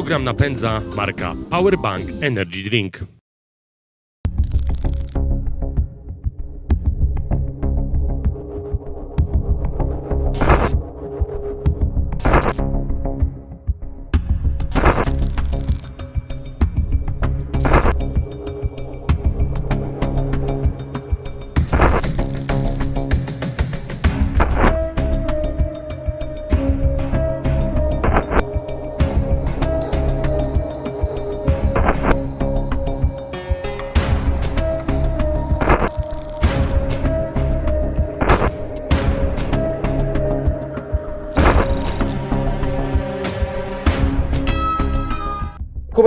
Program napędza marka Powerbank Energy Drink.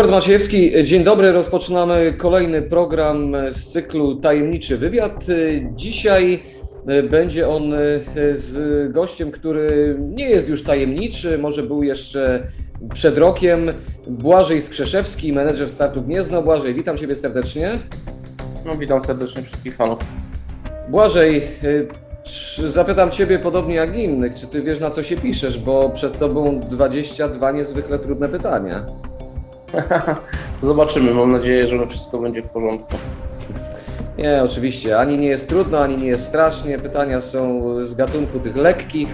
Hubert Maciejewski, dzień dobry. Rozpoczynamy kolejny program z cyklu Tajemniczy Wywiad. Dzisiaj będzie on z gościem, który nie jest już tajemniczy, może był jeszcze przed rokiem. Błażej Skrzeszewski, menedżer startu Gniezno. Błażej, witam Ciebie serdecznie. No, witam serdecznie wszystkich fanów. Błażej, czy- zapytam Ciebie podobnie jak innych, czy Ty wiesz na co się piszesz, bo przed Tobą 22 niezwykle trudne pytania. Zobaczymy. Mam nadzieję, że wszystko będzie w porządku. Nie, oczywiście. Ani nie jest trudno, ani nie jest strasznie. Pytania są z gatunku tych lekkich.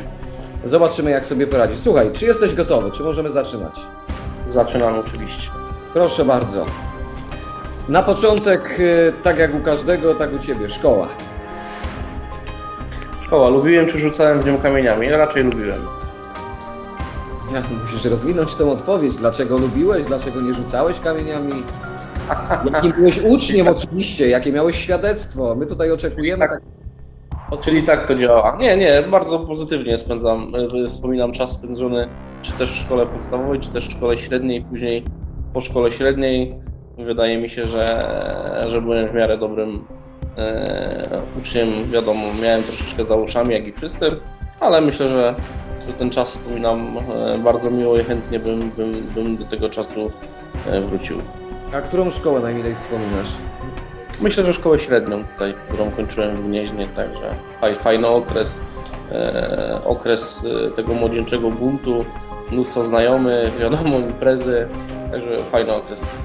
Zobaczymy, jak sobie poradzić. Słuchaj, czy jesteś gotowy? Czy możemy zaczynać? Zaczynamy oczywiście. Proszę bardzo. Na początek, y, tak jak u każdego, tak u Ciebie, szkoła. Szkoła. Lubiłem czy rzucałem w nią kamieniami? Raczej lubiłem. Ja, musisz rozwinąć tą odpowiedź. Dlaczego lubiłeś? Dlaczego nie rzucałeś kamieniami? Jakim byłeś uczniem oczywiście? Jakie miałeś świadectwo? My tutaj oczekujemy... Tak. Tak... Czyli tak to działa. Nie, nie, bardzo pozytywnie spędzam, y, wspominam czas spędzony czy też w szkole podstawowej, czy też w szkole średniej, później po szkole średniej. Wydaje mi się, że, że byłem w miarę dobrym e, uczniem. Wiadomo, miałem troszeczkę za uszami, jak i wszyscy, ale myślę, że, że ten czas wspominam e, bardzo miło i chętnie bym, bym, bym do tego czasu e, wrócił. A którą szkołę najmilej wspominasz? Myślę, że szkołę średnią tutaj, którą kończyłem w Gnieźnie, także faj- fajny okres, e, okres tego młodzieńczego buntu, mnóstwo znajomych, wiadomo, imprezy, także fajny okres.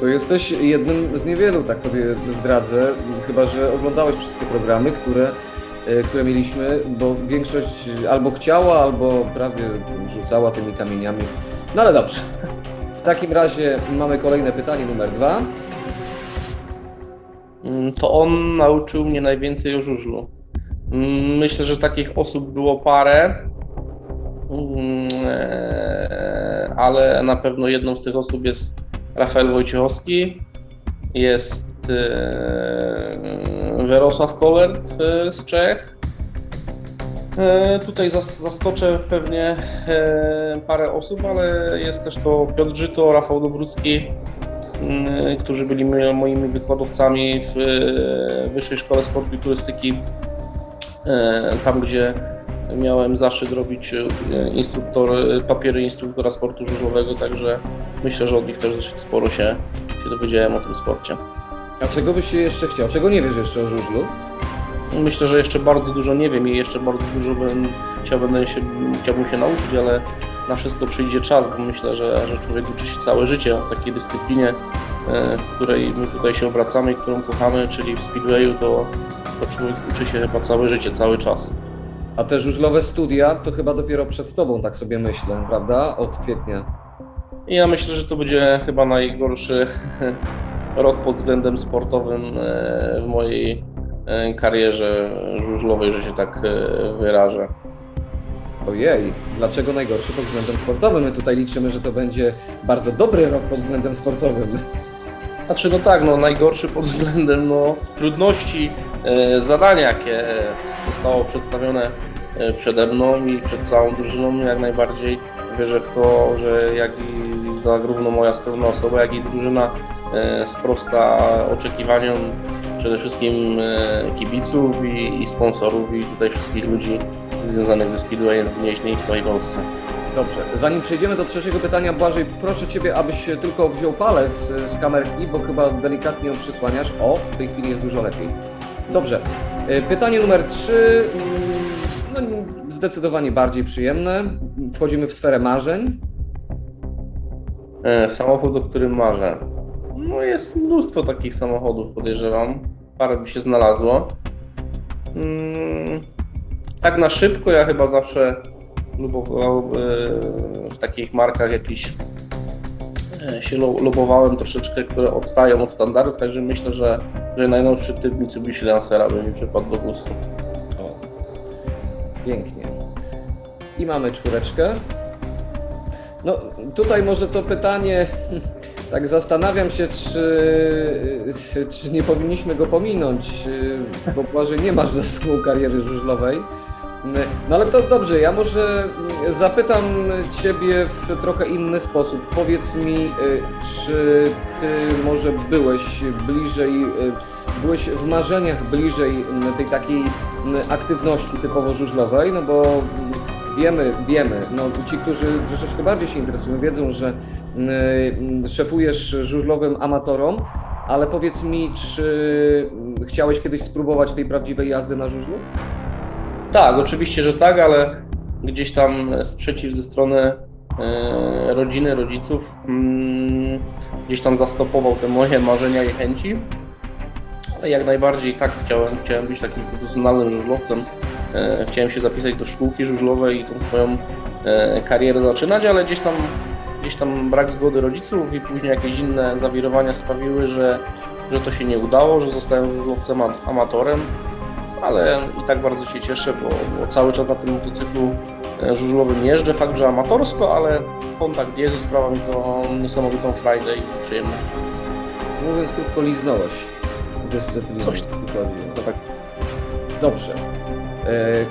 To jesteś jednym z niewielu, tak tobie zdradzę, chyba że oglądałeś wszystkie programy, które, które mieliśmy, bo większość albo chciała, albo prawie rzucała tymi kamieniami. No ale dobrze. W takim razie mamy kolejne pytanie numer dwa. Mm, To on nauczył mnie najwięcej o żużlu. Mm, Myślę, że takich osób było parę, Mm, e, ale na pewno jedną z tych osób jest Rafael Wojciechowski, jest Werosław Kolert e, z Czech. E, Tutaj zas- zaskoczę pewnie e, parę osób, ale jest też to Piotr Żyto, Rafał Dobrucki, mm, którzy byli moimi wykładowcami w Wyższej Szkole Sportu i Turystyki, tam gdzie miałem zaszczyt robić instruktor, papiery instruktora sportu żużlowego, także myślę, że od nich też dosyć sporo się, się dowiedziałem o tym sporcie. A czego byś się jeszcze chciał? Czego nie wiesz jeszcze o żużlu? Myślę, że jeszcze bardzo dużo nie wiem i jeszcze bardzo dużo bym, chciałbym, się, chciałbym się nauczyć, ale na wszystko przyjdzie czas, bo myślę, że, że człowiek uczy się całe życie w takiej dyscyplinie, e, w której my tutaj się obracamy i którą kochamy, czyli w speedwayu, to, to człowiek uczy się chyba całe życie, cały czas. A te żużlowe studia to chyba dopiero przed tobą, tak sobie myślę, prawda? Od kwietnia. Ja myślę, że to będzie chyba najgorszy rok pod względem sportowym e, w mojej e, karierze żużlowej, że się tak e, wyrażę. Ojej, dlaczego najgorszy pod względem sportowym? My tutaj liczymy, że to będzie bardzo dobry rok pod względem sportowym. Znaczy, no tak, no najgorszy pod względem no, trudności e, zadania, jakie zostało przedstawione przede mną i przed całą drużyną, jak najbardziej wierzę w to, że jak i zarówno moja skromna osoba, jak i drużyna sprosta oczekiwaniom przede wszystkim e, kibiców i, i sponsorów i tutaj wszystkich ludzi związanych ze Speedwayem w w całej Polsce. Dobrze, zanim przejdziemy do trzeciego pytania, Błażej, proszę Ciebie, abyś tylko wziął palec z kamerki, bo chyba delikatnie ją przysłaniasz. O, w tej chwili jest dużo lepiej. Dobrze, y, pytanie numer trzy, mm, no, zdecydowanie bardziej przyjemne. Wchodzimy w sferę marzeń. E, Samochód, o którym marzę. No jest mnóstwo takich samochodów, podejrzewam. Parę by się znalazło. Mm, Tak na szybko ja chyba zawsze lubował e, w takich markach jakiś e, się lobowałem troszeczkę, które odstają od standardów, także myślę, że, że najnowszy typ Mitsubishi Lancera by mi przypadł do gustu. O, pięknie. I mamy czwóreczkę. No, tutaj może to pytanie, tak zastanawiam się, czy, czy nie powinniśmy go pominąć, bo Błażej nie masz za sobą kariery żużlowej. No ale to dobrze, ja może zapytam Ciebie w trochę inny sposób. Powiedz mi, czy Ty może byłeś bliżej, byłeś w marzeniach bliżej tej takiej aktywności typowo żużlowej, no bo wiemy, wiemy, no ci, którzy troszeczkę bardziej się interesują, wiedzą, że y, szefujesz żużlowym amatorom, ale powiedz mi, czy chciałeś kiedyś spróbować tej prawdziwej jazdy na żużlu? Tak, oczywiście, że tak, ale gdzieś tam sprzeciw ze strony e, rodziny, rodziców mm, gdzieś tam zastopował te moje marzenia i chęci. Ale jak najbardziej tak chciałem, chciałem być takim profesjonalnym żużlowcem. E, Chciałem się zapisać do szkółki żużlowej i tą swoją e, karierę zaczynać, ale gdzieś tam, gdzieś tam brak zgody rodziców i później jakieś inne zawirowania sprawiły, że, że to się nie udało, że zostałem żużlowcem am- amatorem ale i tak bardzo się cieszę, bo, bo cały czas na tym motocyklu e, żużlowym jeżdżę, fakt, że amatorsko, ale kontakt jest i sprawia mi to niesamowitą frajdę i przyjemność. Mówiąc krótko, liznąłeś dyscyplinę. Coś jeśli chodzi o- No tak. Dobrze. E,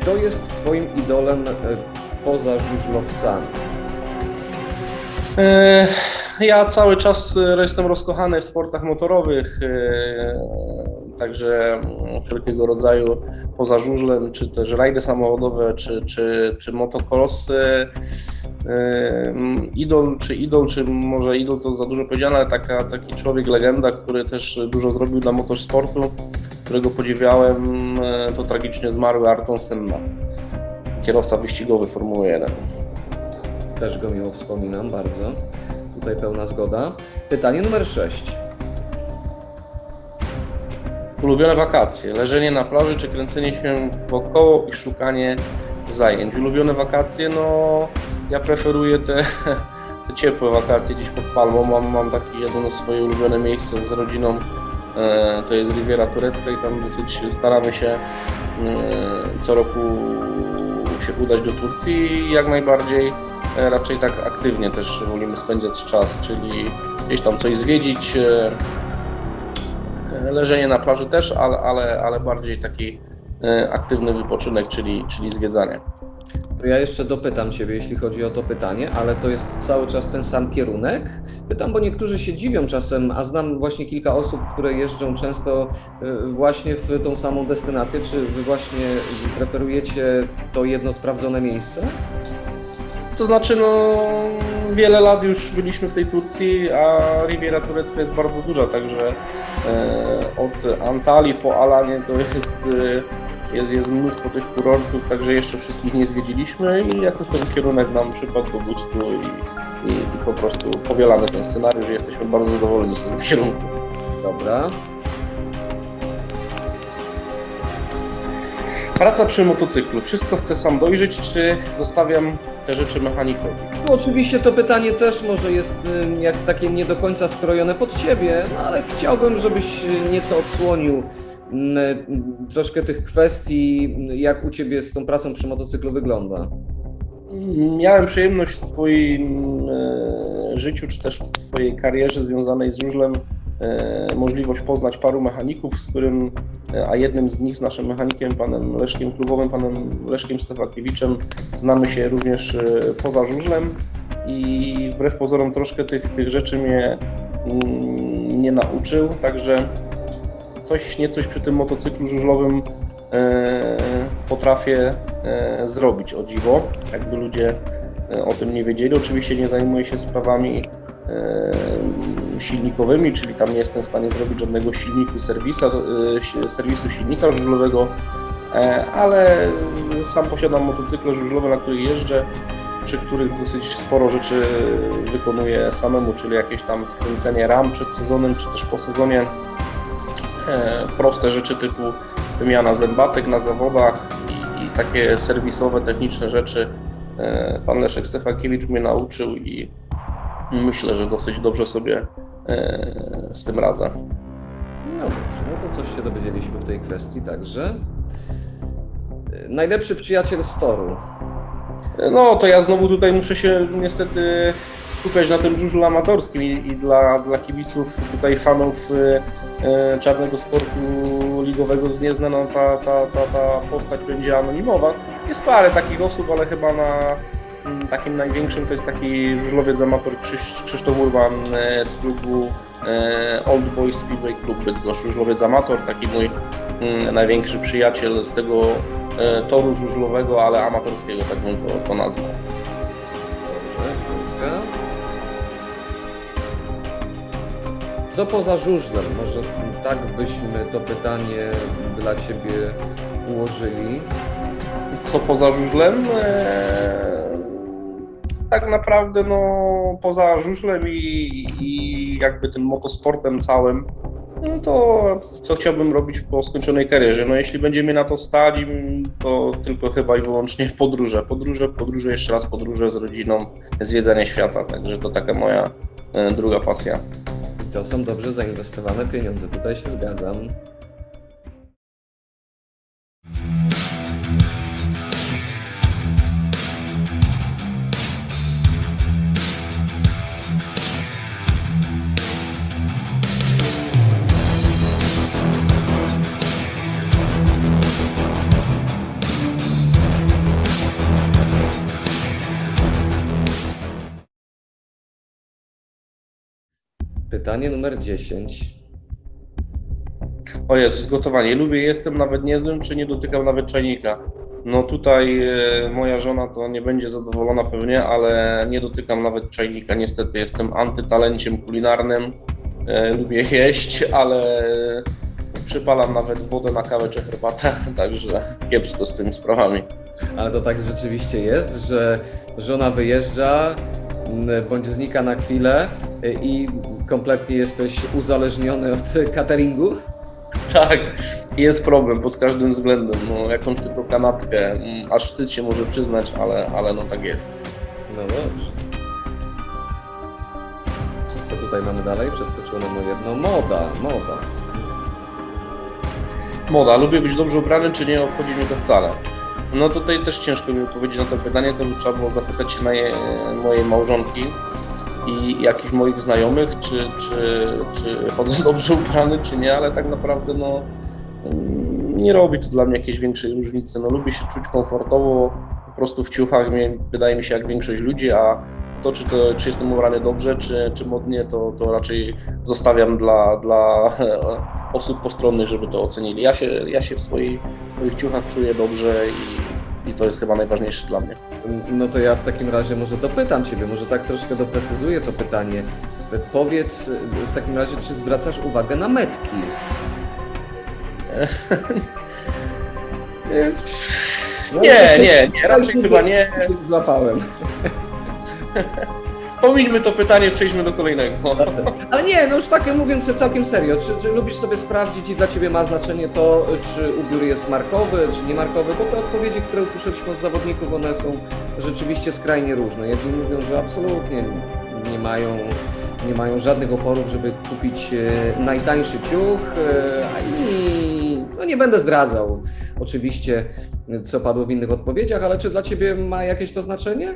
Kto jest Twoim idolem e, poza żużlowcami? E, Ja cały czas jestem rozkochany w sportach motorowych, także mm, wszelkiego rodzaju poza żużlem, czy też rajdy samochodowe, czy, czy, czy motocrossy. E, mm, Idol, czy idol, czy może idol to za dużo powiedziane, ale taka, taki człowiek legenda, który też dużo zrobił dla motorsportu, którego podziwiałem, e, to tragicznie zmarły Ayrton Senna, kierowca wyścigowy Formuły 1. Też go miło wspominam bardzo. Tutaj pełna zgoda. Pytanie numer 6. Ulubione wakacje, leżenie na plaży czy kręcenie się wokoło i szukanie zajęć. Ulubione wakacje, no ja preferuję te, te ciepłe wakacje gdzieś pod Palmą. Mam, mam takie jedno swoje ulubione miejsce z rodziną, to jest Riviera Turecka i tam dosyć staramy się e, co roku się udać do Turcji i jak najbardziej e, raczej tak aktywnie też wolimy spędzać czas, czyli gdzieś tam coś zwiedzić, e, leżenie na plaży też, ale, ale, ale bardziej taki e, aktywny wypoczynek, czyli, czyli zwiedzanie. To ja jeszcze dopytam Ciebie, jeśli chodzi o to pytanie, ale to jest cały czas ten sam kierunek. Pytam, bo niektórzy się dziwią czasem, a znam właśnie kilka osób, które jeżdżą często y, właśnie w tą samą destynację. Czy Wy właśnie preferujecie to jedno sprawdzone miejsce? To znaczy, no, wiele lat już byliśmy w tej Turcji, a Riviera Turecka jest bardzo duża, także e, od Antalii po Alanie to jest, e, jest, jest mnóstwo tych kurortów, także jeszcze wszystkich nie zwiedziliśmy i jakoś ten kierunek nam przypadł do gustu i, i, i po prostu powielamy ten scenariusz i jesteśmy bardzo zadowoleni z tego kierunku. Dobra. Praca przy motocyklu. Wszystko chcę sam dojrzeć, czy zostawiam te rzeczy mechanikowi? No, oczywiście to pytanie też może jest y, jak takie nie do końca skrojone pod Ciebie, no, ale chciałbym, żebyś y, nieco odsłonił y, troszkę tych kwestii, y, jak u Ciebie z tą pracą przy motocyklu wygląda. Miałem przyjemność w swoim życiu, czy też w swojej karierze związanej z żużlem możliwość poznać paru mechaników, z którym, e, a jednym z nich, z naszym mechanikiem, panem Leszkiem Klubowym, panem Leszkiem Stefakiewiczem, znamy się również e, poza żużlem i wbrew pozorom troszkę tych, tych rzeczy mnie mm, nie nauczył, także coś, niecoś przy tym motocyklu żużlowym e, potrafię e, zrobić, o dziwo, jakby ludzie e, o tym nie wiedzieli. Oczywiście nie zajmuję się sprawami e, silnikowymi, czyli tam nie jestem w stanie zrobić żadnego silniku serwisa, e, serwisu silnika żużlowego, e, ale sam posiadam motocykle żużlowe, na których jeżdżę. przy których dosyć sporo rzeczy wykonuję samemu, czyli jakieś tam skręcenie ram przed sezonem, czy też po sezonie. E, Proste rzeczy typu wymiana zębatek na zawodach i, i takie serwisowe, techniczne rzeczy. e, Pan Leszek Stefakiewicz mnie nauczył i myślę, że dosyć dobrze sobie e, z tym radzę. No dobrze, no to coś się dowiedzieliśmy w tej kwestii także. Y, Najlepszy przyjaciel z toru. No to ja znowu tutaj muszę się niestety skupiać na tym żużlu amatorskim i, i dla, dla kibiców, tutaj fanów e, e, czarnego sportu ligowego z Gniezna, no ta, ta, ta, ta postać będzie anonimowa. Jest parę takich osób, ale chyba na takim największym to jest taki żużlowiec amator Krzyś, Krzysztof Urban e, z klubu e, Old Boys Speedway Club Bydgoszcz, żużlowiec amator, taki mój mm, największy przyjaciel z tego e, toru żużlowego, ale amatorskiego, tak bym to, to nazwał. Dobrze. Co poza żużlem? Może tak byśmy to pytanie dla Ciebie ułożyli. Co poza żużlem? Eee, tak naprawdę no, poza żużlem i, i jakby tym motosportem całym, no to co chciałbym robić po skończonej karierze? No jeśli będzie mnie na to stać, to tylko chyba i wyłącznie podróże. Podróże, podróże, jeszcze raz podróże z rodziną, zwiedzanie świata, także to taka moja e, druga pasja. I to są dobrze zainwestowane pieniądze. Tutaj się zgadzam. Pytanie numer 10. O Jezus, gotowanie. Lubię, jestem nawet niezłym, czy nie dotykam nawet czajnika. No tutaj e, moja żona to nie będzie zadowolona pewnie, ale nie dotykam nawet czajnika. Niestety jestem antytalenciem kulinarnym. E, lubię jeść, ale przypalam nawet wodę na kawę czy herbatę, także kiepsko z tymi sprawami. Ale to tak rzeczywiście jest, że żona wyjeżdża bądź znika na chwilę y, i kompletnie jesteś uzależniony od cateringu. Tak, jest problem pod każdym względem. No, jakąś tylko kanapkę, mm, aż wstyd się może przyznać, ale, ale no tak jest. No dobrze. Co tutaj mamy dalej? Przeskoczyło nam o jedno. Moda, moda. Moda, lubię być dobrze ubrany, czy nie obchodzi mnie to wcale? No tutaj też ciężko mi odpowiedzieć na to pytanie, to by trzeba było zapytać się na je, mojej małżonki i jakichś moich znajomych, czy, czy, czy chodzę dobrze ubrany, czy nie, ale tak naprawdę no nie robi to dla mnie jakiejś większej różnicy. No lubię się czuć komfortowo po prostu w ciuchach, wydaje mi się jak większość ludzi, a to czy, to, czy jestem ubrany dobrze, czy, czy modnie, to, to raczej zostawiam dla, dla osób postronnych, żeby to ocenili. Ja się, ja się w, swojej, w swoich ciuchach czuję dobrze i, i to jest chyba najważniejsze dla mnie. No to ja w takim razie może dopytam Ciebie, może tak troszkę doprecyzuję to pytanie. Powiedz w takim razie, czy zwracasz uwagę na metki? Nie, nie, nie, raczej chyba nie. Złapałem. Pomińmy to pytanie, przejdźmy do kolejnego. Ale nie, no już tak mówiąc całkiem serio, czy, czy lubisz sobie sprawdzić i dla Ciebie ma znaczenie to, czy ubiór jest markowy, czy niemarkowy, bo te odpowiedzi, które usłyszeliśmy od zawodników, one są rzeczywiście skrajnie różne. Jedni mówią, że absolutnie nie mają, nie mają żadnych oporów, żeby kupić e, najtańszy ciuch, e, a inni, no nie będę zdradzał oczywiście, co padło w innych odpowiedziach, ale czy dla Ciebie ma jakieś to znaczenie?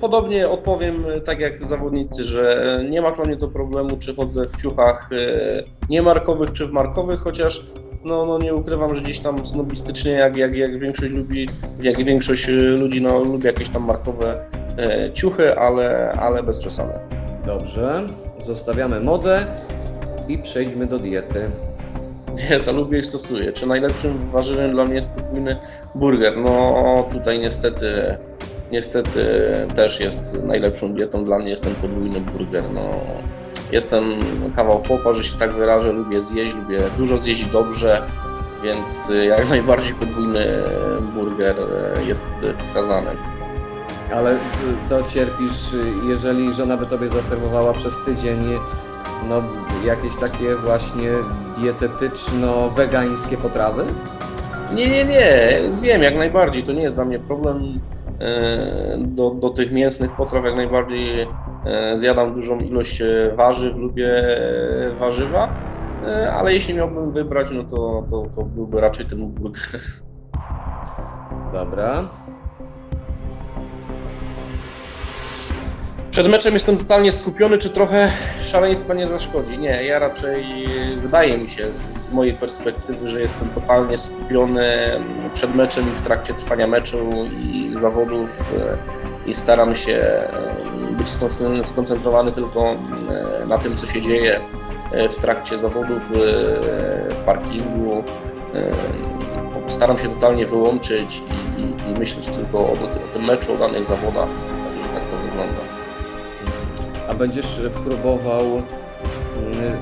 Podobnie odpowiem tak jak zawodnicy, że nie ma dla mnie to problemu, czy chodzę w ciuchach e, niemarkowych, czy w markowych, chociaż no, no nie ukrywam, że gdzieś tam snobistycznie, jak, jak, jak większość lubi, jak większość e, ludzi no, lubi jakieś tam markowe e, ciuchy, ale, ale bez przesady. Dobrze, zostawiamy modę i przejdźmy do diety. Dieta lubię i stosuję. Czy najlepszym warzywem dla mnie jest podwójny burger? No tutaj niestety, niestety też jest najlepszą dietą dla mnie jest ten podwójny burger. No, jestem kawał chłopa, że się tak wyrażę, lubię zjeść, lubię dużo zjeść dobrze. więc jak najbardziej podwójny burger jest wskazany. Ale co, co cierpisz, jeżeli żona by tobie zaserwowała przez tydzień no, jakieś takie właśnie dietetyczno-wegańskie potrawy? Nie, nie, nie, zjem jak najbardziej, to nie jest dla mnie problem. E, Do, do tych mięsnych potraw jak najbardziej e, zjadam dużą ilość e, warzyw, lubię warzywa, ale jeśli miałbym wybrać, no to, to, to byłby raczej ten burger. Dobra. Przed meczem jestem totalnie skupiony, czy trochę szaleństwa nie zaszkodzi? Nie, ja raczej wydaje mi się z, z mojej perspektywy, że jestem totalnie skupiony przed meczem i w trakcie trwania meczu i zawodów e, i staram się e, być skon- skoncentrowany tylko e, na tym, co się dzieje e, w trakcie zawodów, e, w parkingu. Staram się totalnie wyłączyć i, i, i myśleć tylko o, o tym meczu, o danych zawodach, także tak to wygląda. A będziesz próbował. mm,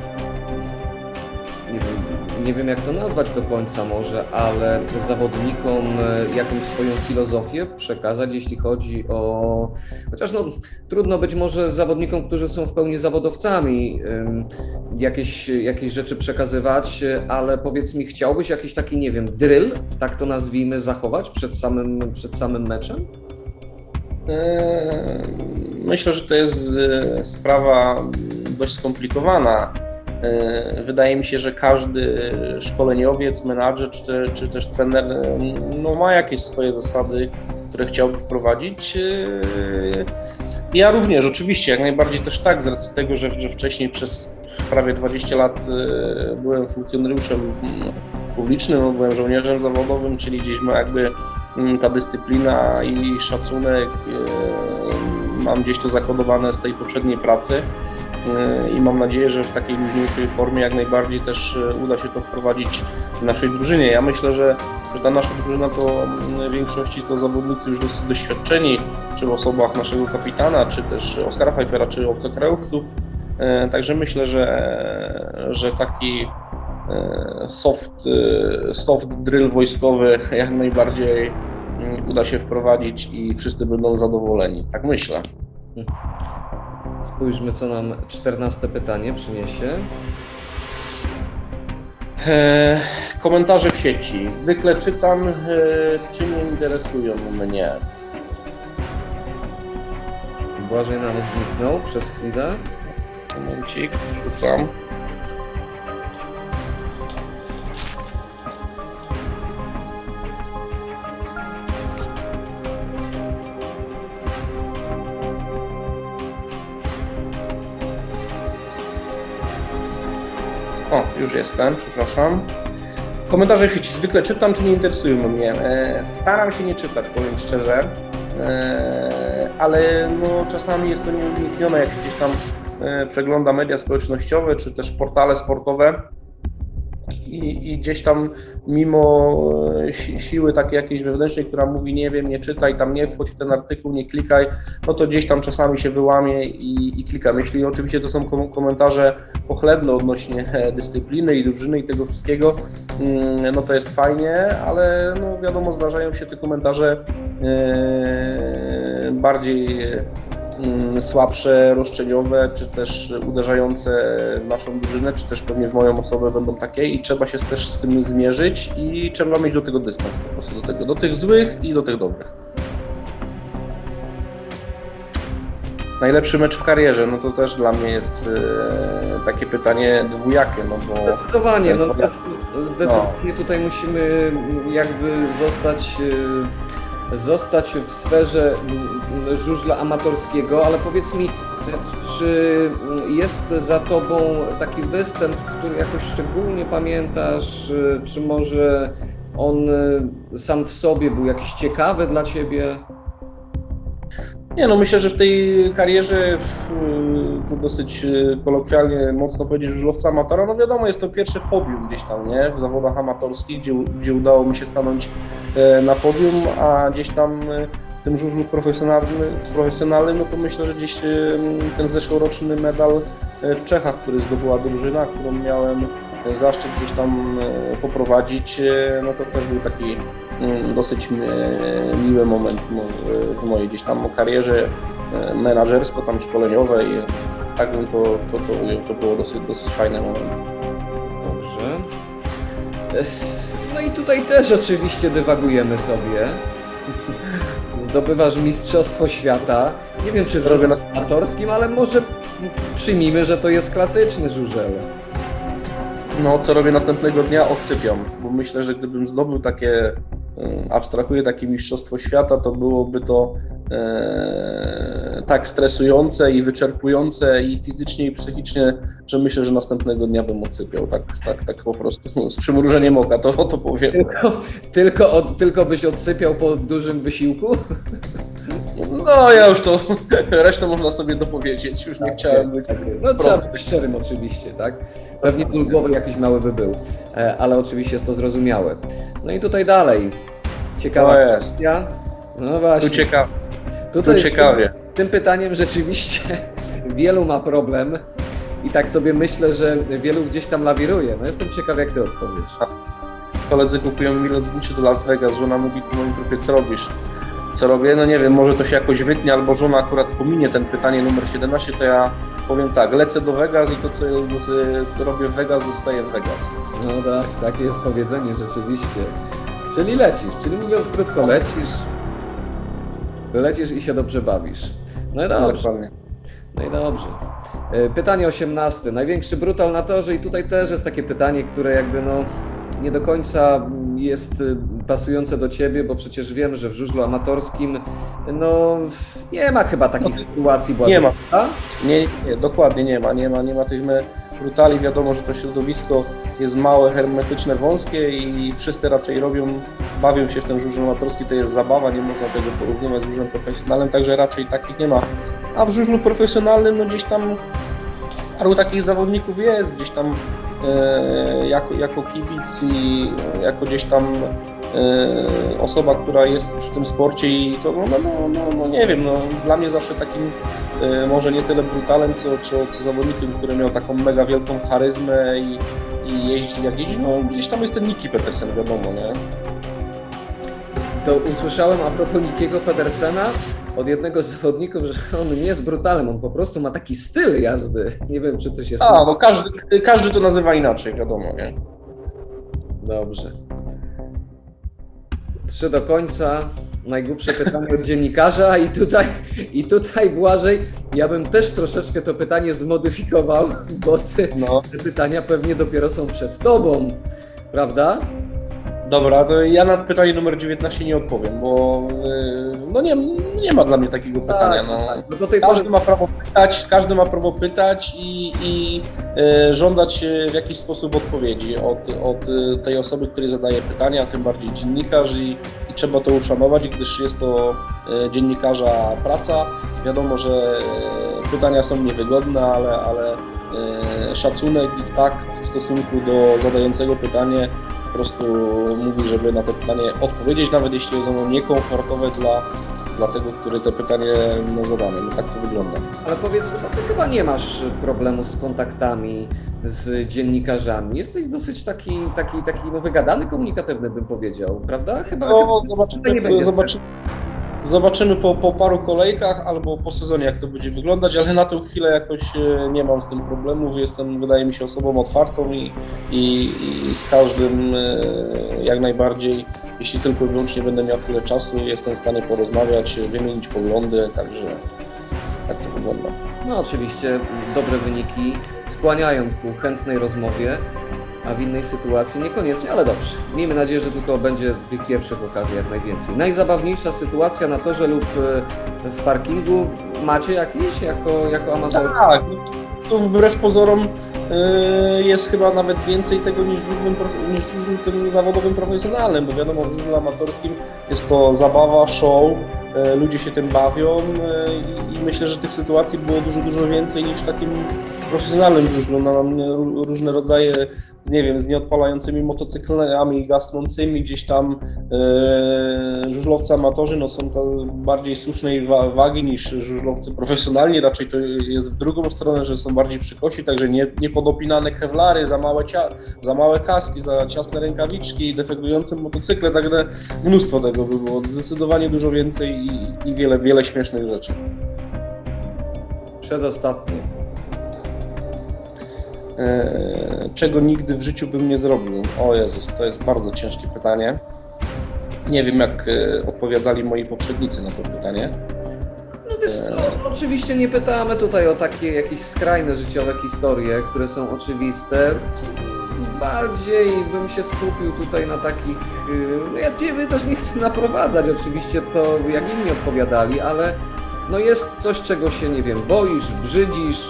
Nie wiem, nie wiem jak to nazwać do końca może, ale zawodnikom e, jakąś swoją filozofię przekazać, jeśli chodzi o. Chociaż no, trudno być może zawodnikom, którzy są w pełni zawodowcami, jakieś, jakieś rzeczy przekazywać, e, ale powiedz mi, chciałbyś jakiś taki, nie wiem, drill, tak to nazwijmy, zachować przed samym, przed samym meczem? Eee, Myślę, że to jest e, sprawa dość skomplikowana. Eee, Wydaje mi się, że każdy szkoleniowiec, menadżer czy, czy też trener e, no, ma jakieś swoje zasady, które chciałby wprowadzić. Eee, Ja również, oczywiście, jak najbardziej też tak, z racji tego, że, że wcześniej przez prawie 20 lat e, byłem funkcjonariuszem publicznym, byłem żołnierzem zawodowym, czyli gdzieś ma jakby mm, ta dyscyplina i szacunek e, mam gdzieś to zakodowane z tej poprzedniej pracy e, i mam nadzieję, że w takiej luźniejszej formie jak najbardziej też e, uda się to wprowadzić w naszej drużynie. Ja myślę, że, że ta nasza drużyna to mm, w większości to zawodnicy już dosyć doświadczeni, czy w osobach naszego kapitana, czy też Oskara Pfeiffera, czy obcokrajowców. Także myślę, że, że taki soft, soft drill wojskowy jak najbardziej uda się wprowadzić i wszyscy będą zadowoleni. Tak myślę. Spójrzmy, co nam czternaste pytanie przyniesie. E, Komentarze w sieci. Zwykle czytam, e, czy nie interesują mnie. Błażej nam zniknął przez chwilę. Momencik, rzucam. Już jestem, przepraszam. Komentarze sieci zwykle czytam, czy nie interesują mnie. E, Staram się nie czytać, powiem szczerze, E, ale no, czasami jest to nieuniknione, jak gdzieś tam e, przegląda media społecznościowe, czy też portale sportowe. I, I gdzieś tam, mimo e, si, siły takiej jakiejś wewnętrznej, która mówi, nie wiem, nie czytaj, tam nie wchodź w ten artykuł, nie klikaj, no to gdzieś tam czasami się wyłamie i, i klikam. Jeśli oczywiście to są kom- komentarze pochlebne odnośnie e, dyscypliny i drużyny i tego wszystkiego, mm, no to jest fajnie, ale no wiadomo, zdarzają się te komentarze e, bardziej słabsze, roszczeniowe, czy też uderzające w naszą drużynę, czy też pewnie w moją osobę będą takie i trzeba się też z tym zmierzyć i trzeba mieć do tego dystans po prostu do tego, do tych złych i do tych dobrych. Najlepszy mecz w karierze, no to też dla mnie jest e, takie pytanie dwujakie, no bo Zdecydowanie, no, zdec- zdecydowanie tutaj musimy jakby zostać, e, zostać w sferze mm, żużla amatorskiego, ale powiedz mi, czy jest za tobą taki występ, który jakoś szczególnie pamiętasz, czy może on e, sam w sobie był jakiś ciekawy dla ciebie? Nie, no myślę, że w tej karierze, w, y, tu dosyć y, kolokwialnie mocno powiedzieć, żużlowca amatora, no wiadomo, jest to pierwsze podium gdzieś tam, nie, w zawodach amatorskich, gdzie, gdzie udało mi się stanąć e, na podium, a gdzieś tam w tym żużlu profesjonalnym, profesjonalnym, no to myślę, że gdzieś ten zeszłoroczny medal e, w Czechach, który zdobyła drużyna, którą miałem zaszczyt gdzieś tam e, poprowadzić, e, no to też był taki mm, dosyć e, miły moment w, mo- w mojej gdzieś tam karierze e, menadżersko, tam szkoleniowej. Tak bym to, to, to ujął, to było dosyć, dosyć fajny moment. Dobrze. No i tutaj też oczywiście dywagujemy sobie. Zdobywasz Mistrzostwo Świata. Nie wiem, czy w żużlu amatorskim, ale może przyjmijmy, że to jest klasyczny żużel. No, co robię następnego dnia? Odsypiam, bo myślę, że gdybym zdobył takie, e, abstrahuję takie mistrzostwo świata, to byłoby to e, tak stresujące i wyczerpujące i fizycznie i psychicznie, że myślę, że następnego dnia bym odsypiał, tak, tak, tak po prostu z przymrużeniem oka, to, to powiem. Tylko, tylko, od, tylko byś odsypiał po dużym wysiłku? No, ja już to, resztę można sobie dopowiedzieć, już nie chciałem być No trzeba być szczerym oczywiście, tak? Pewnie ból głowy jakiś mały by był, e, ale oczywiście jest to zrozumiałe. No i tutaj dalej. Ciekawa To jest. kwestia. No Tu właśnie. tu Tutaj ciekawie. Z tym pytaniem rzeczywiście wielu ma problem i tak sobie myślę, że wielu gdzieś tam lawiruje. No jestem ciekaw, jak ty odpowiesz. koledzy kupują mi lotniczy do Las Vegas, żona mówi, i grupie, co robisz? Co robię? No nie wiem, może to się jakoś wytnie, albo żona akurat pominie ten pytanie numer 17, to ja powiem tak, lecę do Vegas i to, co robię w Vegas, zostaje w Vegas. No tak, takie jest powiedzenie rzeczywiście. Czyli lecisz, czyli mówiąc krótko, lecisz, lecisz i się dobrze bawisz. No i dobrze. Dokładnie. No i dobrze. E, Pytanie 18. Największy brutal na torze i tutaj też jest takie pytanie, które jakby no nie do końca jest y, pasujące do ciebie, bo przecież wiem, że w żużlu amatorskim no nie ma chyba takich No, sytuacji nie Błażej, ma. prawda? Nie, nie, dokładnie nie ma, nie ma, nie ma tych brutali. Wiadomo, że to środowisko jest małe, hermetyczne, wąskie i wszyscy raczej robią, bawią się w ten żużel amatorski, to jest zabawa, nie można tego porównywać z żużlem profesjonalnym, także raczej takich nie ma. A w żużlu profesjonalnym, no gdzieś tam paru takich zawodników jest, gdzieś tam e, jako, jako kibic i e, jako gdzieś tam e, osoba, która jest przy tym sporcie i to, no, no, no, no, nie wiem, no, dla mnie zawsze takim e, może nie tyle brutalem, co, co, co zawodnikiem, który miał taką mega wielką charyzmę i, i jeździ jak jeździ, no gdzieś tam jest ten Niki Petersen, wiadomo, nie? To usłyszałem a propos Nikiego Pedersena od jednego z zawodników, że on nie jest brutalem, on po prostu ma taki styl jazdy. Nie wiem, czy coś jest... A, no każdy, każdy to nazywa inaczej, wiadomo, nie? Dobrze. Trzy do końca. Najgłupsze pytanie od dziennikarza i tutaj, i tutaj Błażej, ja bym też troszeczkę to pytanie zmodyfikował, bo ty, No. te pytania pewnie dopiero są przed tobą, prawda? Dobra, to ja na pytanie numer 19 nie odpowiem, bo yy, no nie, nie ma dla mnie takiego pytania. No. tak. No tej pory Każdy ma prawo pytać, każdy ma prawo pytać i, i e, żądać e, w jakiś sposób odpowiedzi od, od e, tej osoby, której zadaje pytania, a tym bardziej dziennikarz i, i trzeba to uszanować, gdyż jest to e, dziennikarza praca. Wiadomo, że e, pytania są niewygodne, ale, ale szacunek i takt w stosunku do zadającego pytanie prostu mówi, żeby na to pytanie odpowiedzieć, nawet jeśli jest ono niekomfortowe dla, dla tego, który to pytanie ma zadane. No tak to wygląda. Ale powiedz, no ty chyba nie masz problemu z kontaktami z dziennikarzami. Jesteś dosyć taki, taki, taki no wygadany, komunikatywny bym powiedział, prawda? Chyba, No, chyba nie zobaczymy, będzie zobaczymy, zobaczymy po, po paru kolejkach albo po sezonie, jak to będzie wyglądać, ale na tę chwilę jakoś e, nie mam z tym problemów. Jestem, wydaje mi się, osobą otwartą i, i, i z każdym e, jak najbardziej, jeśli tylko i wyłącznie będę miał tyle czasu, jestem w stanie porozmawiać, e, wymienić poglądy, także tak to wygląda. No oczywiście dobre wyniki skłaniają ku chętnej rozmowie, a w innej sytuacji niekoniecznie, ale dobrze. Miejmy nadzieję, że tylko będzie tych pierwszych okazji jak najwięcej. Najzabawniejsza sytuacja na torze lub e, w parkingu macie jakieś jako, jako amator? Tak, no, tu wbrew pozorom y, jest chyba nawet więcej tego niż w prof- niż w żużlu tym zawodowym profesjonalnym, bo wiadomo, w żużlu amatorskim jest to zabawa, show, y, ludzie się tym bawią i- myślę, że tych sytuacji było dużo, dużo więcej niż w takim profesjonalnym żużlu. Na mnie ró- różne rodzaje nie wiem, z nieodpalającymi motocyklami gasnącymi, gdzieś tam e, żużlowcy amatorzy no, są to bardziej słusznej wa- wagi niż żużlowcy profesjonalni, raczej to jest w drugą stronę, że są bardziej przykosi, także nie, niepodopinane kewlary, za małe, za małe kaski, za ciasne rękawiczki, defekujące motocykle, także mnóstwo tego by było, zdecydowanie dużo więcej i, i wiele, wiele śmiesznych rzeczy. Przedostatnie. E, czego nigdy w życiu bym nie zrobił? O Jezus, to jest bardzo ciężkie pytanie. Nie wiem, jak e, odpowiadali moi poprzednicy na to pytanie. No wiesz co, oczywiście nie pytamy tutaj o takie jakieś skrajne życiowe historie, które są oczywiste. Bardziej bym się skupił tutaj na takich. No ja ciebie też nie chcę naprowadzać, oczywiście to jak inni odpowiadali, ale no jest coś, czego się nie wiem, boisz, brzydzisz.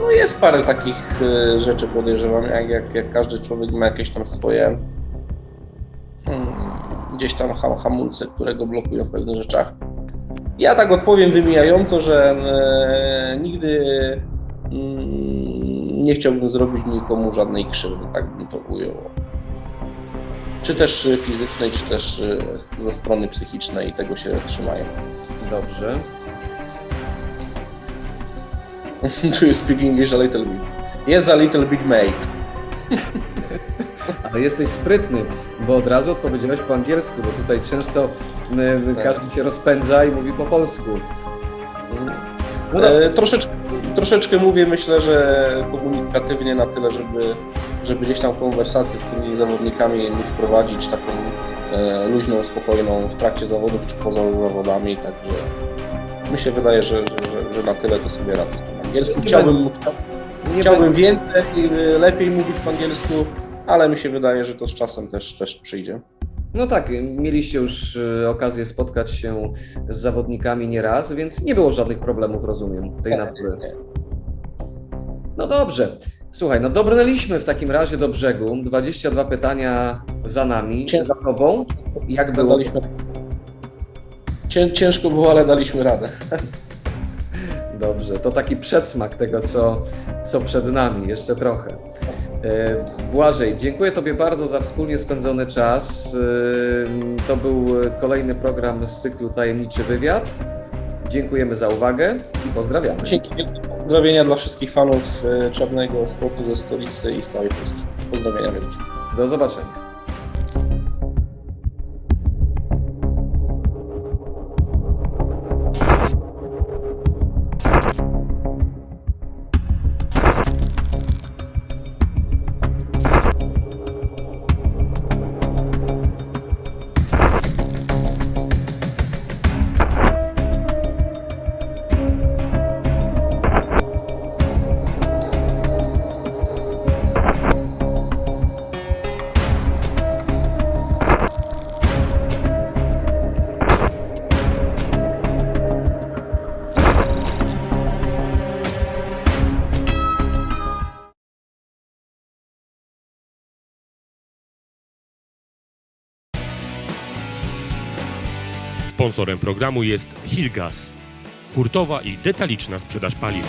No jest parę takich e, rzeczy, podejrzewam, jak, jak, jak każdy człowiek ma jakieś tam swoje hmm, gdzieś tam ham, hamulce, które go blokują w pewnych rzeczach. Ja tak odpowiem wymijająco, że e, nigdy mm, nie chciałbym zrobić nikomu żadnej krzywdy, tak bym to ujął. Czy też e, fizycznej, czy też e, ze strony psychicznej tego się trzymają. Dobrze. Do you speak English a little bit? Yes, a little bit, mate. Ale jesteś sprytny, bo od razu odpowiedziałeś po angielsku, bo tutaj często Tak. każdy się rozpędza i mówi po polsku. No. E, troszeczkę, troszeczkę mówię, myślę, że komunikatywnie na tyle, żeby, żeby gdzieś tam konwersację z tymi zawodnikami móc prowadzić taką e, luźną, spokojną w trakcie zawodów czy poza zawodami, także mi się wydaje, że, że, że, że na tyle to sobie radzę angielskim. Chciałbym, chciałbym więcej, e, lepiej mówić po angielsku, ale mi się wydaje, że to z czasem też, też przyjdzie. No tak, mieliście już y, okazję spotkać się z zawodnikami nieraz, więc nie było żadnych problemów, rozumiem, tej natury. Nie. No dobrze. Słuchaj, no dobrnęliśmy w takim razie do brzegu. 22 pytania za nami, Cię- za tobą. Jak było? Daliśmy, cię, ciężko było, ale daliśmy radę. Dobrze, to taki przedsmak tego, co, co przed nami, jeszcze trochę. E, Błażej, dziękuję Tobie bardzo za wspólnie spędzony czas. E, To był kolejny program z cyklu Tajemniczy Wywiad. Dziękujemy za uwagę i pozdrawiamy. Dzięki pozdrowienia dla wszystkich fanów e, czarnego sportu ze stolicy i z całej Polski. Pozdrowienia wielkie. Do zobaczenia. Sponsorem programu jest Hilgas, hurtowa i detaliczna sprzedaż paliw.